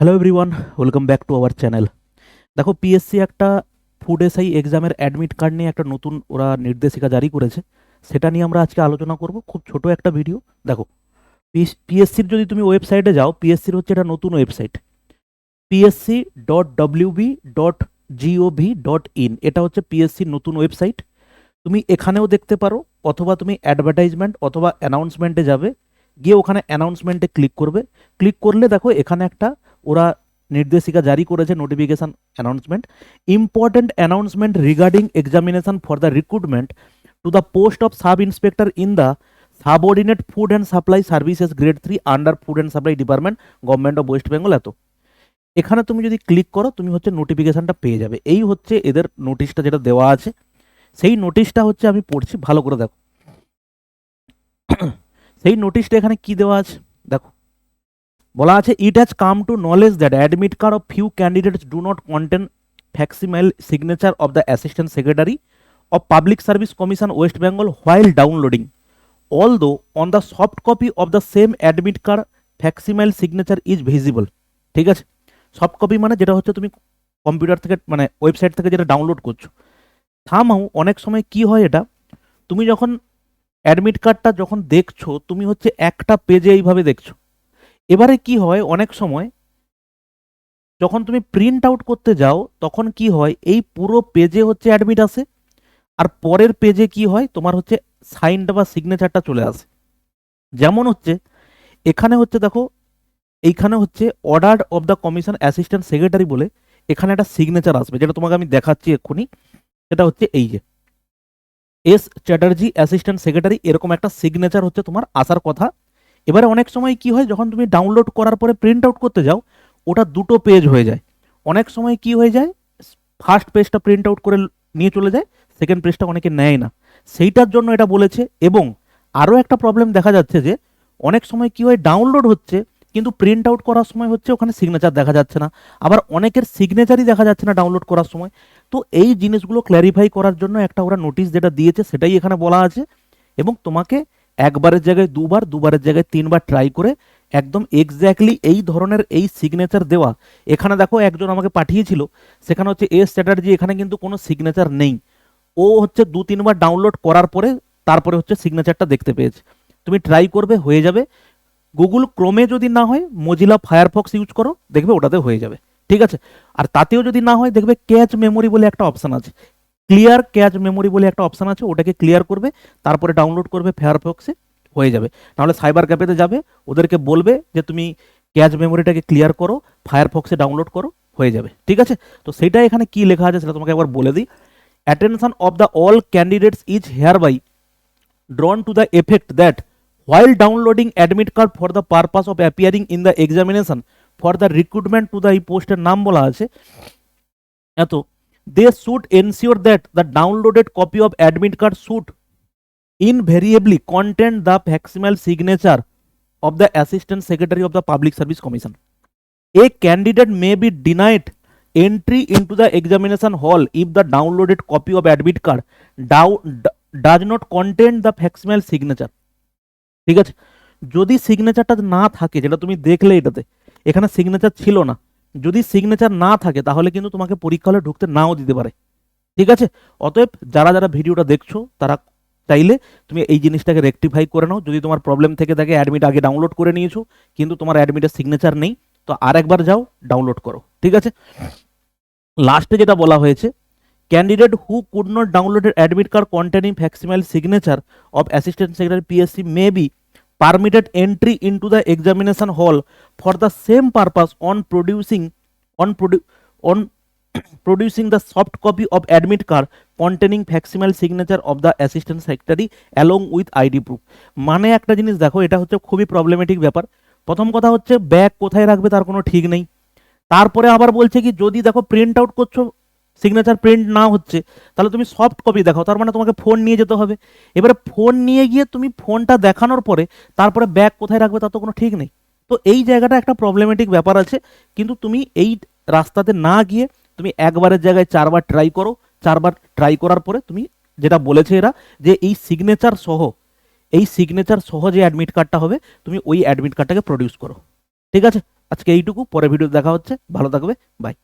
Hello everyone welcome back to our channel দেখো PSC একটা food SI এক্সামের admit card নিয়ে একটা নতুন ওরা নির্দেশিকা জারি করেছে। সেটা নিয়ে আমরা আজকে আলোচনা করব। খুব ছোট একটা ভিডিও দেখো পিএসসির যদি তুমি ওয়েবসাইটে যাও পিএসসির হচ্ছে এটা নতুন website PSC dot WB dot GOV dot in এটা হচ্ছে পিএসসির নতুন ওয়েবসাইট তুমি এখানেও দেখতে পারো, অথবা তুমি অ্যাডভার্টাইজমেন্ট অথবা অ্যানাউন্সমেন্টে যাবে। গিয়ে ওখানে অ্যানাউন্সমেন্টে ক্লিক করবে। ক্লিক করলে দেখো, এখানে একটা ওরা নির্দেশিকা জারি করেছে notification announcement important announcement regarding examination for the recruitment to the post of sub inspector in the subordinate food and supply services grade three under food and supply department government of West Bengal এত। এখানে তুমি যদি click করো, তুমি হচ্ছে নোটিফিকেশনটা পেয়ে যাবে। এই হচ্ছে এদের নোটিশটা যেটা দেওয়া আছে। সেই নোটিশটা হচ্ছে আমি পড়ছি, ভালো করে দেখো। সেই নোটিশটা এখানে কি দেওয়া আছে? বলা আছে it has come to knowledge that admit card of few candidates do not contain facsimile signature of the assistant secretary of public service commission West Bengal while downloading although on the soft copy of the same admit card facsimile signature is visible. ঠিক আছে? Soft copy মানে যেটা হচ্ছে তুমি computer থেকে মানে website থেকে যেটা ডাউনলোড করছ। থামাও অনেক সময় কি হয় এটা? তুমি যখন অ্যাডমিট কার্ডটা যখন দেখছ, তুমি হচ্ছে একটা পেজে এইভাবে দেখছ। এবারে কি হয়? অনেক সময় যখন তুমি প্রিন্ট আউট করতে যাও, তখন কি হয়? এই পুরো পেজে হচ্ছে অ্যাডমিট আসে আর পরের পেজে কি হয়? তোমার হচ্ছে সাইনটা বা সিগনেচারটা চলে আসে। যেমন হচ্ছে, এখানে হচ্ছে দেখো, এইখানে হচ্ছে order of the commission assistant secretary বলে এখানে একটা সিগনেচার আসবে, যেটা তোমাকে আমি দেখাচ্ছি এক্ষুনি। সেটা হচ্ছে এই যে এস চ্যাটার্জি অ্যাসিস্ট্যান্ট সেক্রেটারি এরকম একটা সিগনেচার হচ্ছে তোমার আসার কথা। এবারে অনেক সময় কি হয়, যখন তুমি ডাউনলোড করার পরে প্রিন্ট আউট করতে যাও, ওটা দুটো পেজ হয়ে যায়। অনেক সময় কি হয়ে যায় ফার্স্ট পেজটা প্রিন্ট আউট করে নিয়ে চলে যায় সেকেন্ড পেজটা অনেকে নেয় না। সেইটার জন্য এটা বলেছে এবং আরও একটা প্রবলেম দেখা যাচ্ছে যে, অনেক সময় কি হয় ডাউনলোড হচ্ছে, কিন্তু প্রিন্ট আউট করার সময় হচ্ছে ওখানে সিগনেচার দেখা যাচ্ছে না। আবার অনেকের সিগনেচারই দেখা যাচ্ছে না ডাউনলোড করার সময়। তো এই জিনিসগুলো ক্ল্যারিফাই করার জন্য একটা ওরা নোটিশ যেটা দিয়েছে, সেটাই এখানে বলা আছে এবং তোমাকে একবারের জায়গায় দুবার, দুবারের জায়গায় তিনবার ট্রাই করে একদম এক্স্যাক্টলি এই ধরনের এই সিগনেচার দেওয়া। এখানে দেখো একজন আমাকে পাঠিয়েছিল, সেখানে হচ্ছে এস চ্যাটার্জি এখানে কিন্তু কোনো সিগনেচার নেই। ও হচ্ছে দু, তিনবার ডাউনলোড করার পরে তারপরে হচ্ছে সিগনেচারটা দেখতে পেয়েছে। তুমি ট্রাই করবে, হয়ে যাবে। গুগল ক্রোমে যদি না হয় মজিলা ফায়ারফক্স ইউজ করো, দেখবে ওটাতে হয়ে যাবে। ঠিক আছে? আর তাতেও যদি না হয়, দেখবে ক্যাচ মেমোরি বলে একটা অপশান আছে। ক্লিয়ার ক্যাচ মেমোরি বলে একটা অপশান আছে, ওটাকে ক্লিয়ার করবে, তারপরে ডাউনলোড করবে ফায়ারফক্সে হয়ে যাবে। নাহলে সাইবার ক্যাফেতে যাবে, ওদেরকে বলবে যে তুমি ক্যাচ মেমোরিটাকে ক্লিয়ার করো ফায়ারফক্সে ডাউনলোড করো, হয়ে যাবে। ঠিক আছে? তো সেটা এখানে কি লেখা আছে সেটা তোমাকে একবার বলে দিই। Attention of the all candidates is hereby drawn to the effect that while downloading admit card for the purpose of appearing in the examination for the recruitment to the এই পোস্টের নাম বলা আছে, এত they should ensure that the downloaded copy of admit card should invariably contain the facsimile signature of the assistant secretary of the public service commission a candidate may be denied entry into the examination hall if the downloaded copy of admit card does not contain the facsimile signature ঠিক আছে যদি সিগনেচারটা না থাকে যেটা তুমি দেখলে এটাতে এখানে সিগনেচার ছিল না যদি সিগনেচার না থাকে, তাহলে কিন্তু তোমাকে পরীক্ষা হলে ঢুকতে নাও দিতে পারে। ঠিক আছে? অতএব যারা যারা ভিডিওটা দেখছ, তারা চাইলে তুমি এই জিনিসটাকে রেকটিফাই করে নাও। যদি তোমার প্রবলেম থেকে থাকে অ্যাডমিট আগে ডাউনলোড করে নিয়েছো, কিন্তু তোমার অ্যাডমিটের সিগনেচার নেই, তো আর একবার যাও ডাউনলোড করো। ঠিক আছে? লাস্টে যেটা বলা হয়েছে candidate who could not downloaded admit card containing facsimile signature of assistant secretary PSC may be permitted entry into the examination hall for the same purpose on producing on produ- on producing the soft copy of admit card containing facsimile signature of the assistant secretary along with id proof মানে একটা জিনিস দেখো এটা হচ্ছে খুবই problematic ব্যাপার প্রথম কথা হচ্ছে ব্যাগ কোথায় রাখবে তার কোনো ঠিক নেই তারপরে আবার বলছে কি যদি দেখো প্রিন্ট আউট করছ সিগনেচার প্রিন্ট না হচ্ছে, তাহলে তুমি সফট কপি দেখাও, তার মানে তোমাকে ফোন নিয়ে যেতে হবে। এবারে ফোন নিয়ে গিয়ে তুমি ফোনটা দেখানোর পরে, তারপরে ব্যাগ কোথায় রাখবে তার তো কোনো ঠিক নেই। তো এই জায়গাটা একটা প্রবলেমেটিক ব্যাপার আছে, কিন্তু তুমি এই রাস্তাতে না গিয়ে তুমি একবারের জায়গায় চারবার ট্রাই করো। চারবার ট্রাই করার পরে তুমি যেটা বলেছে এরা, যে এই সিগনেচার সহ, এই সিগনেচার সহ যে অ্যাডমিট কার্ডটা হবে, তুমি ওই অ্যাডমিট কার্ডটাকে প্রডিউস করো। ঠিক আছে? আজকে এইটুকু পরে ভিডিও দেখা হচ্ছে। ভালো থাকবে। বাই